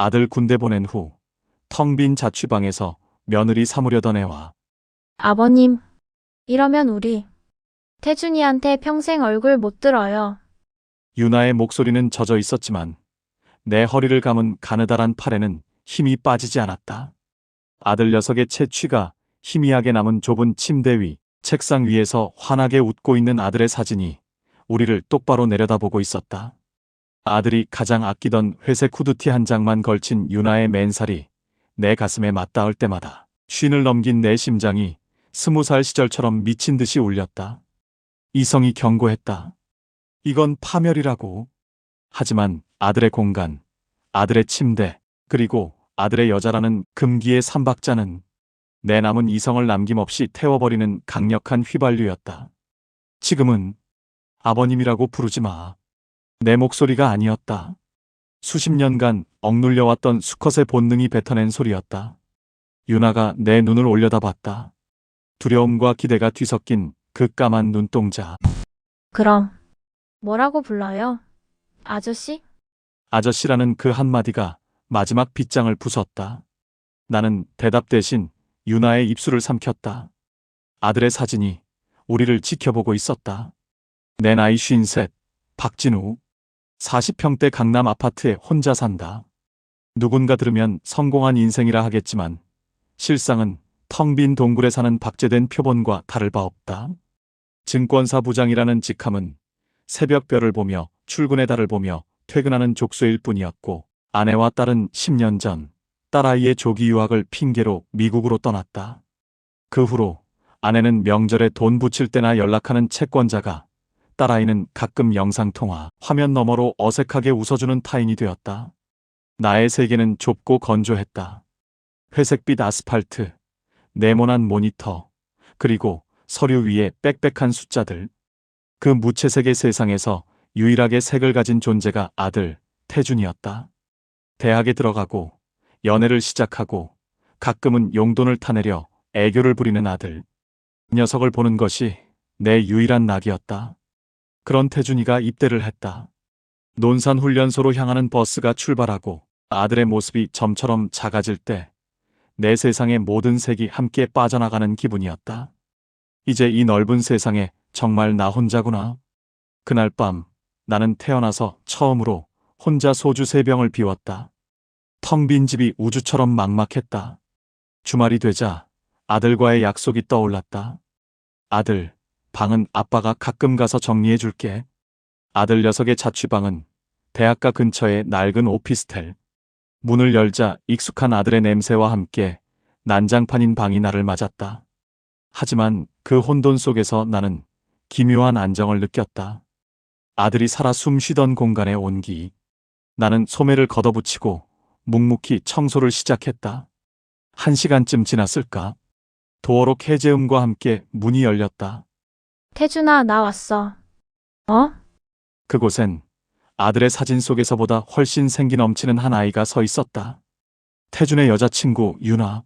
아들 군대 보낸 후 텅 빈 자취방에서 며느리 삼으려던 애와 아버님, 이러면 우리 태준이한테 평생 얼굴 못 들어요. 유나의 목소리는 젖어 있었지만 내 허리를 감은 가느다란 팔에는 힘이 빠지지 않았다. 아들 녀석의 채취가 희미하게 남은 좁은 침대 위 책상 위에서 환하게 웃고 있는 아들의 사진이 우리를 똑바로 내려다보고 있었다. 아들이 가장 아끼던 회색 후드티 한 장만 걸친 유나의 맨살이 내 가슴에 맞닿을 때마다 쉰을 넘긴 내 심장이 스무 살 시절처럼 미친 듯이 울렸다. 이성이 경고했다. 이건 파멸이라고. 하지만 아들의 공간, 아들의 침대, 그리고 아들의 여자라는 금기의 삼박자는 내 남은 이성을 남김없이 태워버리는 강력한 휘발유였다. 지금은 아버님이라고 부르지 마. 내 목소리가 아니었다. 수십 년간 억눌려왔던 수컷의 본능이 뱉어낸 소리였다. 유나가 내 눈을 올려다봤다. 두려움과 기대가 뒤섞인 그 까만 눈동자. 그럼, 뭐라고 불러요? 아저씨? 아저씨라는 그 한마디가 마지막 빗장을 부쉈다. 나는 대답 대신 유나의 입술을 삼켰다. 아들의 사진이 우리를 지켜보고 있었다. 내 나이 쉰셋, 박진우. 40평대 강남 아파트에 혼자 산다. 누군가 들으면 성공한 인생이라 하겠지만 실상은 텅 빈 동굴에 사는 박제된 표본과 다를 바 없다. 증권사 부장이라는 직함은 새벽별을 보며 출근의 달을 보며 퇴근하는 족소일 뿐이었고 아내와 딸은 10년 전 딸아이의 조기 유학을 핑계로 미국으로 떠났다. 그 후로 아내는 명절에 돈 붙일 때나 연락하는 채권자가 딸아이는 가끔 영상통화, 화면 너머로 어색하게 웃어주는 타인이 되었다. 나의 세계는 좁고 건조했다. 회색빛 아스팔트, 네모난 모니터, 그리고 서류 위에 빽빽한 숫자들. 그 무채색의 세상에서 유일하게 색을 가진 존재가 아들, 태준이었다. 대학에 들어가고, 연애를 시작하고, 가끔은 용돈을 타내려 애교를 부리는 아들. 녀석을 보는 것이 내 유일한 낙이었다. 그런 태준이가 입대를 했다. 논산 훈련소로 향하는 버스가 출발하고 아들의 모습이 점처럼 작아질 때 내 세상의 모든 색이 함께 빠져나가는 기분이었다. 이제 이 넓은 세상에 정말 나 혼자구나. 그날 밤 나는 태어나서 처음으로 혼자 소주 세 병을 비웠다. 텅 빈 집이 우주처럼 막막했다. 주말이 되자 아들과의 약속이 떠올랐다. 아들, 방은 아빠가 가끔 가서 정리해 줄게. 아들 녀석의 자취방은 대학가 근처의 낡은 오피스텔. 문을 열자 익숙한 아들의 냄새와 함께 난장판인 방이 나를 맞았다. 하지만 그 혼돈 속에서 나는 기묘한 안정을 느꼈다. 아들이 살아 숨 쉬던 공간의 온기. 나는 소매를 걷어붙이고 묵묵히 청소를 시작했다. 한 시간쯤 지났을까? 도어록 해제음과 함께 문이 열렸다. 태준아, 나 왔어. 어? 그곳엔 아들의 사진 속에서보다 훨씬 생기 넘치는 한 아이가 서 있었다. 태준의 여자친구 유나.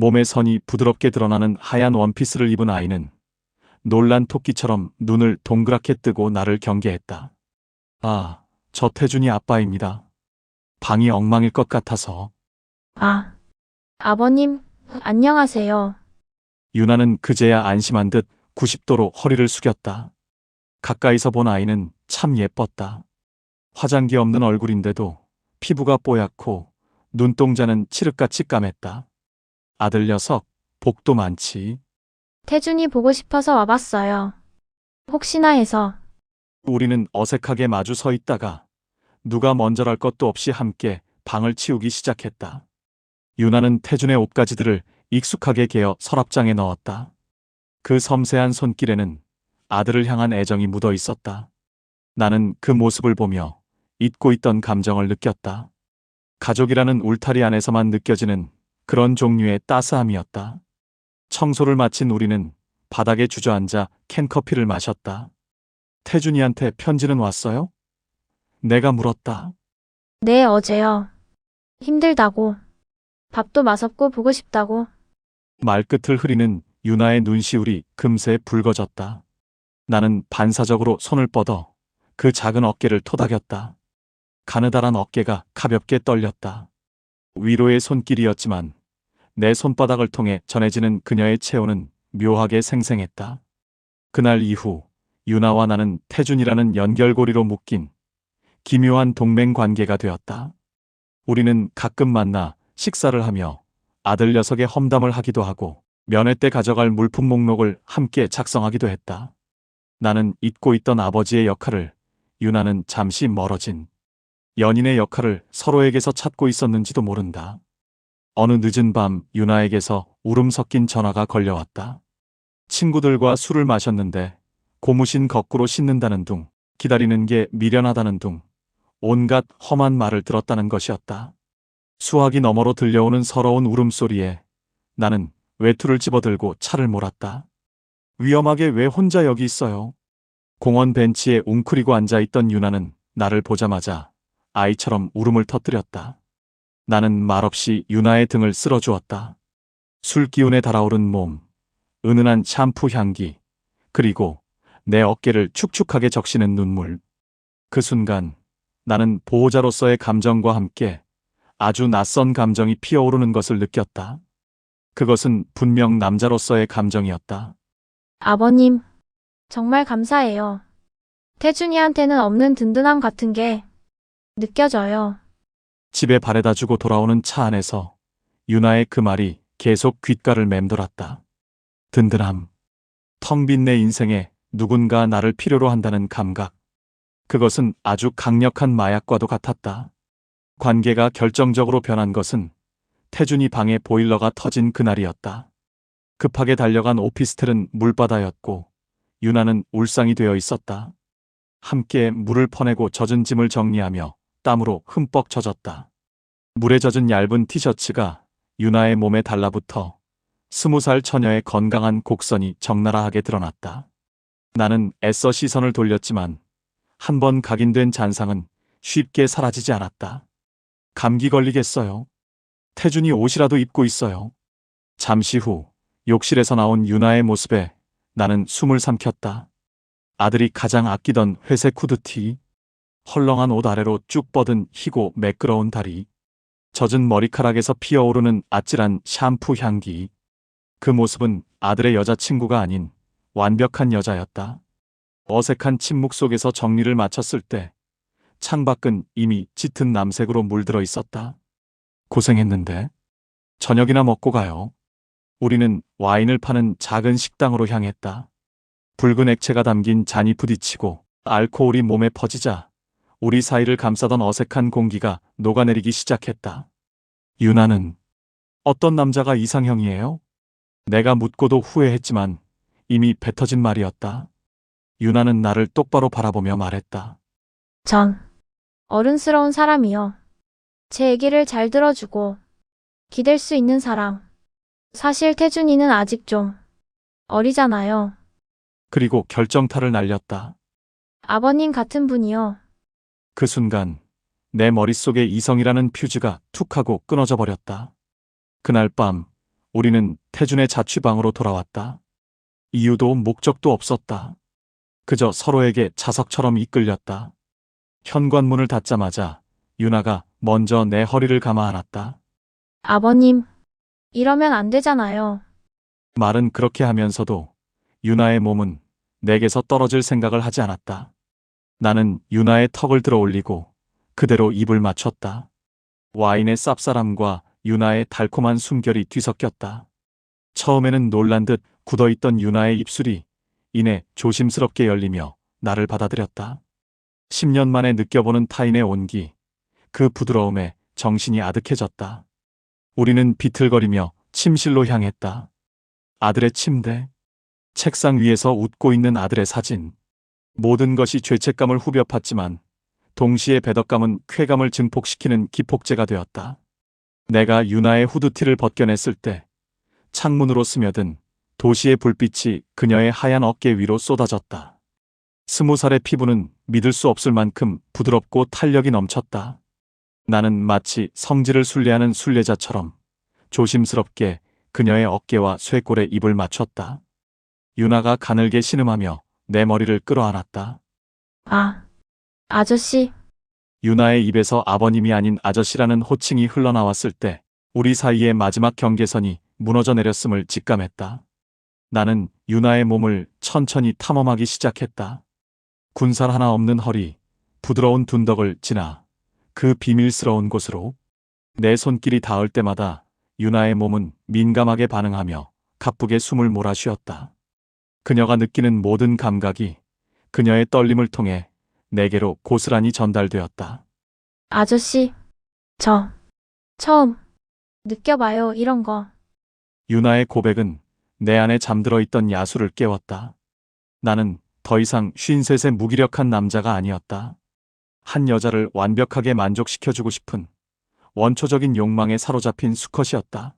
몸의 선이 부드럽게 드러나는 하얀 원피스를 입은 아이는 놀란 토끼처럼 눈을 동그랗게 뜨고 나를 경계했다. 아, 저 태준이 아빠입니다. 방이 엉망일 것 같아서 아, 아버님, 안녕하세요. 유나는 그제야 안심한 듯 90도로 허리를 숙였다. 가까이서 본 아이는 참 예뻤다. 화장기 없는 얼굴인데도 피부가 뽀얗고 눈동자는 칠흑같이 까맸다. 아들 녀석, 복도 많지. 태준이 보고 싶어서 와봤어요. 혹시나 해서. 우리는 어색하게 마주 서 있다가 누가 먼저랄 것도 없이 함께 방을 치우기 시작했다. 유나는 태준의 옷가지들을 익숙하게 개어 서랍장에 넣었다. 그 섬세한 손길에는 아들을 향한 애정이 묻어 있었다. 나는 그 모습을 보며 잊고 있던 감정을 느꼈다. 가족이라는 울타리 안에서만 느껴지는 그런 종류의 따스함이었다. 청소를 마친 우리는 바닥에 주저앉아 캔커피를 마셨다. 태준이한테 편지는 왔어요? 내가 물었다. 네, 어제요. 힘들다고. 밥도 맛없고 보고 싶다고. 말끝을 흐리는 유나의 눈시울이 금세 붉어졌다. 나는 반사적으로 손을 뻗어 그 작은 어깨를 토닥였다. 가느다란 어깨가 가볍게 떨렸다. 위로의 손길이었지만 내 손바닥을 통해 전해지는 그녀의 체온은 묘하게 생생했다. 그날 이후 유나와 나는 태준이라는 연결고리로 묶인 기묘한 동맹 관계가 되었다. 우리는 가끔 만나 식사를 하며 아들 녀석의 험담을 하기도 하고 면회 때 가져갈 물품 목록을 함께 작성하기도 했다. 나는 잊고 있던 아버지의 역할을 유나는 잠시 멀어진 연인의 역할을 서로에게서 찾고 있었는지도 모른다. 어느 늦은 밤 유나에게서 울음 섞인 전화가 걸려왔다. 친구들과 술을 마셨는데 고무신 거꾸로 씻는다는 둥, 기다리는 게 미련하다는 둥, 온갖 험한 말을 들었다는 것이었다. 수화기 너머로 들려오는 서러운 울음소리에 나는 외투를 집어들고 차를 몰았다. 위험하게 왜 혼자 여기 있어요? 공원 벤치에 웅크리고 앉아있던 유나는 나를 보자마자 아이처럼 울음을 터뜨렸다. 나는 말없이 유나의 등을 쓸어주었다. 술 기운에 달아오른 몸, 은은한 샴푸 향기, 그리고 내 어깨를 축축하게 적시는 눈물. 그 순간 나는 보호자로서의 감정과 함께 아주 낯선 감정이 피어오르는 것을 느꼈다. 그것은 분명 남자로서의 감정이었다. 아버님, 정말 감사해요. 태준이한테는 없는 든든함 같은 게 느껴져요. 집에 바래다 주고 돌아오는 차 안에서 유나의 그 말이 계속 귓가를 맴돌았다. 든든함. 텅 빈 내 인생에 누군가 나를 필요로 한다는 감각. 그것은 아주 강력한 마약과도 같았다. 관계가 결정적으로 변한 것은 태준이 방에 보일러가 터진 그날이었다. 급하게 달려간 오피스텔은 물바다였고 유나는 울상이 되어 있었다. 함께 물을 퍼내고 젖은 짐을 정리하며 땀으로 흠뻑 젖었다. 물에 젖은 얇은 티셔츠가 유나의 몸에 달라붙어 스무 살 처녀의 건강한 곡선이 적나라하게 드러났다. 나는 애써 시선을 돌렸지만 한 번 각인된 잔상은 쉽게 사라지지 않았다. 감기 걸리겠어요. 태준이 옷이라도 입고 있어요. 잠시 후 욕실에서 나온 유나의 모습에 나는 숨을 삼켰다. 아들이 가장 아끼던 회색 후드티, 헐렁한 옷 아래로 쭉 뻗은 희고 매끄러운 다리, 젖은 머리카락에서 피어오르는 아찔한 샴푸 향기. 그 모습은 아들의 여자친구가 아닌 완벽한 여자였다. 어색한 침묵 속에서 정리를 마쳤을 때 창밖은 이미 짙은 남색으로 물들어 있었다. 고생했는데 저녁이나 먹고 가요. 우리는 와인을 파는 작은 식당으로 향했다. 붉은 액체가 담긴 잔이 부딪히고 알코올이 몸에 퍼지자 우리 사이를 감싸던 어색한 공기가 녹아내리기 시작했다. 유나는 어떤 남자가 이상형이에요? 내가 묻고도 후회했지만 이미 뱉어진 말이었다. 유나는 나를 똑바로 바라보며 말했다. 전 어른스러운 사람이요. 제 얘기를 잘 들어주고 기댈 수 있는 사람. 사실 태준이는 아직 좀 어리잖아요. 그리고 결정타를 날렸다. 아버님 같은 분이요. 그 순간 내 머릿속에 이성이라는 퓨즈가 툭 하고 끊어져 버렸다. 그날 밤 우리는 태준의 자취방으로 돌아왔다. 이유도 목적도 없었다. 그저 서로에게 자석처럼 이끌렸다. 현관문을 닫자마자 유나가 먼저 내 허리를 감아 안았다. 아버님, 이러면 안 되잖아요. 말은 그렇게 하면서도 유나의 몸은 내게서 떨어질 생각을 하지 않았다. 나는 유나의 턱을 들어 올리고 그대로 입을 맞췄다. 와인의 쌉싸람과 유나의 달콤한 숨결이 뒤섞였다. 처음에는 놀란 듯 굳어있던 유나의 입술이 이내 조심스럽게 열리며 나를 받아들였다. 10년 만에 느껴보는 타인의 온기, 그 부드러움에 정신이 아득해졌다. 우리는 비틀거리며 침실로 향했다. 아들의 침대, 책상 위에서 웃고 있는 아들의 사진. 모든 것이 죄책감을 후벼 팠지만 동시에 배덕감은 쾌감을 증폭시키는 기폭제가 되었다. 내가 유나의 후드티를 벗겨냈을 때 창문으로 스며든 도시의 불빛이 그녀의 하얀 어깨 위로 쏟아졌다. 스무 살의 피부는 믿을 수 없을 만큼 부드럽고 탄력이 넘쳤다. 나는 마치 성질을 순례하는 순례자처럼 조심스럽게 그녀의 어깨와 쇄골에 입을 맞췄다. 유나가 가늘게 신음하며 내 머리를 끌어안았다. 아, 아저씨, 유나의 입에서 아버님이 아닌 아저씨라는 호칭이 흘러나왔을 때 우리 사이의 마지막 경계선이 무너져 내렸음을 직감했다. 나는 유나의 몸을 천천히 탐험하기 시작했다. 군살 하나 없는 허리, 부드러운 둔덕을 지나 그 비밀스러운 곳으로 내 손길이 닿을 때마다 유나의 몸은 민감하게 반응하며 가쁘게 숨을 몰아쉬었다. 그녀가 느끼는 모든 감각이 그녀의 떨림을 통해 내게로 고스란히 전달되었다. 아저씨, 저, 처음, 느껴봐요, 이런 거. 유나의 고백은 내 안에 잠들어 있던 야수를 깨웠다. 나는 더 이상 쉰셋의 무기력한 남자가 아니었다. 한 여자를 완벽하게 만족시켜주고 싶은 원초적인 욕망에 사로잡힌 수컷이었다.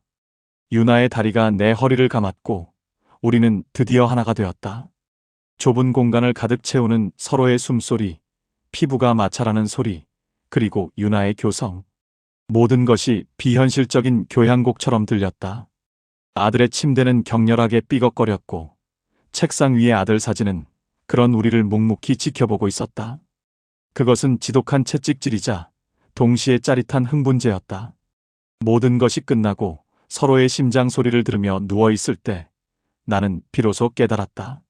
유나의 다리가 내 허리를 감았고 우리는 드디어 하나가 되었다. 좁은 공간을 가득 채우는 서로의 숨소리, 피부가 마찰하는 소리, 그리고 유나의 교성. 모든 것이 비현실적인 교향곡처럼 들렸다. 아들의 침대는 격렬하게 삐걱거렸고 책상 위의 아들 사진은 그런 우리를 묵묵히 지켜보고 있었다. 그것은 지독한 채찍질이자 동시에 짜릿한 흥분제였다. 모든 것이 끝나고 서로의 심장 소리를 들으며 누워 있을 때 나는 비로소 깨달았다.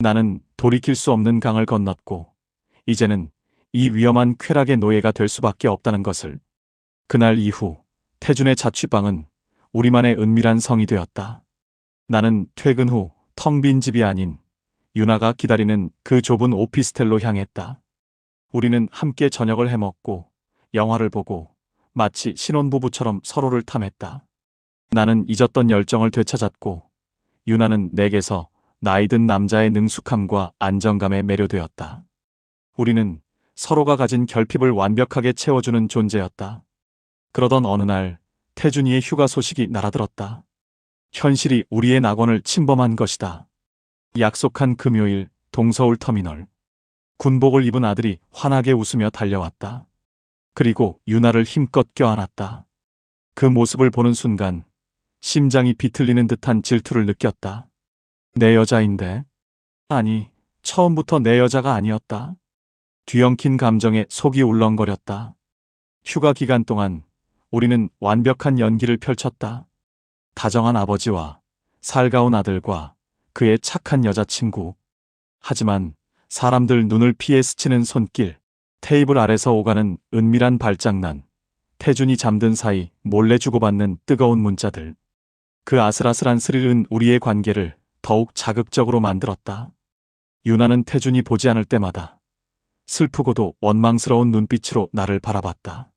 나는 돌이킬 수 없는 강을 건넜고 이제는 이 위험한 쾌락의 노예가 될 수밖에 없다는 것을. 그날 이후 태준의 자취방은 우리만의 은밀한 성이 되었다. 나는 퇴근 후 텅 빈 집이 아닌 유나가 기다리는 그 좁은 오피스텔로 향했다. 우리는 함께 저녁을 해먹고 영화를 보고 마치 신혼부부처럼 서로를 탐했다. 나는 잊었던 열정을 되찾았고 유나는 내게서 나이든 남자의 능숙함과 안정감에 매료되었다. 우리는 서로가 가진 결핍을 완벽하게 채워주는 존재였다. 그러던 어느 날 태준이의 휴가 소식이 날아들었다. 현실이 우리의 낙원을 침범한 것이다. 약속한 금요일 동서울 터미널. 군복을 입은 아들이 환하게 웃으며 달려왔다. 그리고 유나를 힘껏 껴안았다. 그 모습을 보는 순간 심장이 비틀리는 듯한 질투를 느꼈다. 내 여자인데? 아니, 처음부터 내 여자가 아니었다. 뒤엉킨 감정에 속이 울렁거렸다. 휴가 기간 동안 우리는 완벽한 연기를 펼쳤다. 다정한 아버지와 살가운 아들과 그의 착한 여자친구. 하지만 사람들 눈을 피해 스치는 손길, 테이블 아래서 오가는 은밀한 발장난, 태준이 잠든 사이 몰래 주고받는 뜨거운 문자들. 그 아슬아슬한 스릴은 우리의 관계를 더욱 자극적으로 만들었다. 유나는 태준이 보지 않을 때마다 슬프고도 원망스러운 눈빛으로 나를 바라봤다.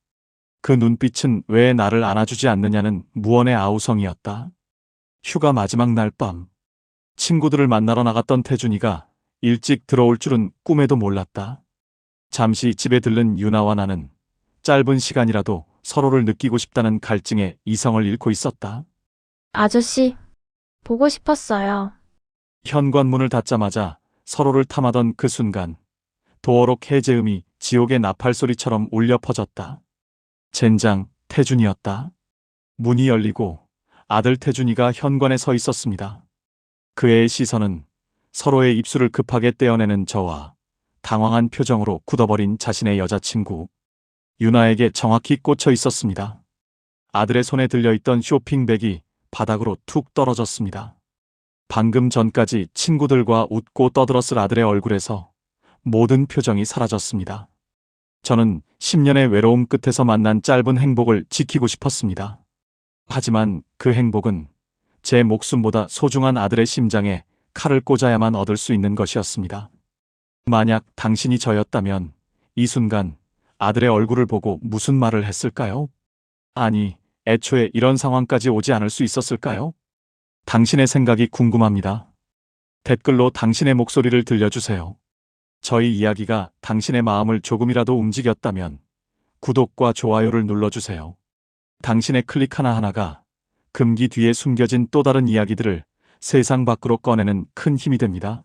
그 눈빛은 왜 나를 안아주지 않느냐는 무언의 아우성이었다. 휴가 마지막 날 밤, 친구들을 만나러 나갔던 태준이가 일찍 들어올 줄은 꿈에도 몰랐다. 잠시 집에 들른 유나와 나는 짧은 시간이라도 서로를 느끼고 싶다는 갈증에 이성을 잃고 있었다. 아저씨, 보고 싶었어요. 현관문을 닫자마자 서로를 탐하던 그 순간 도어록 해제음이 지옥의 나팔 소리처럼 울려 퍼졌다. 젠장 태준이었다. 문이 열리고 아들 태준이가 현관에 서 있었습니다. 그의 시선은 서로의 입술을 급하게 떼어내는 저와 당황한 표정으로 굳어버린 자신의 여자친구 유나에게 정확히 꽂혀 있었습니다. 아들의 손에 들려있던 쇼핑백이 바닥으로 툭 떨어졌습니다. 방금 전까지 친구들과 웃고 떠들었을 아들의 얼굴에서 모든 표정이 사라졌습니다. 저는 10년의 외로움 끝에서 만난 짧은 행복을 지키고 싶었습니다. 하지만 그 행복은 제 목숨보다 소중한 아들의 심장에 칼을 꽂아야만 얻을 수 있는 것이었습니다. 만약 당신이 저였다면 이 순간 아들의 얼굴을 보고 무슨 말을 했을까요? 아니, 애초에 이런 상황까지 오지 않을 수 있었을까요? 당신의 생각이 궁금합니다. 댓글로 당신의 목소리를 들려주세요. 저희 이야기가 당신의 마음을 조금이라도 움직였다면 구독과 좋아요를 눌러주세요. 당신의 클릭 하나하나가 금기 뒤에 숨겨진 또 다른 이야기들을 세상 밖으로 꺼내는 큰 힘이 됩니다.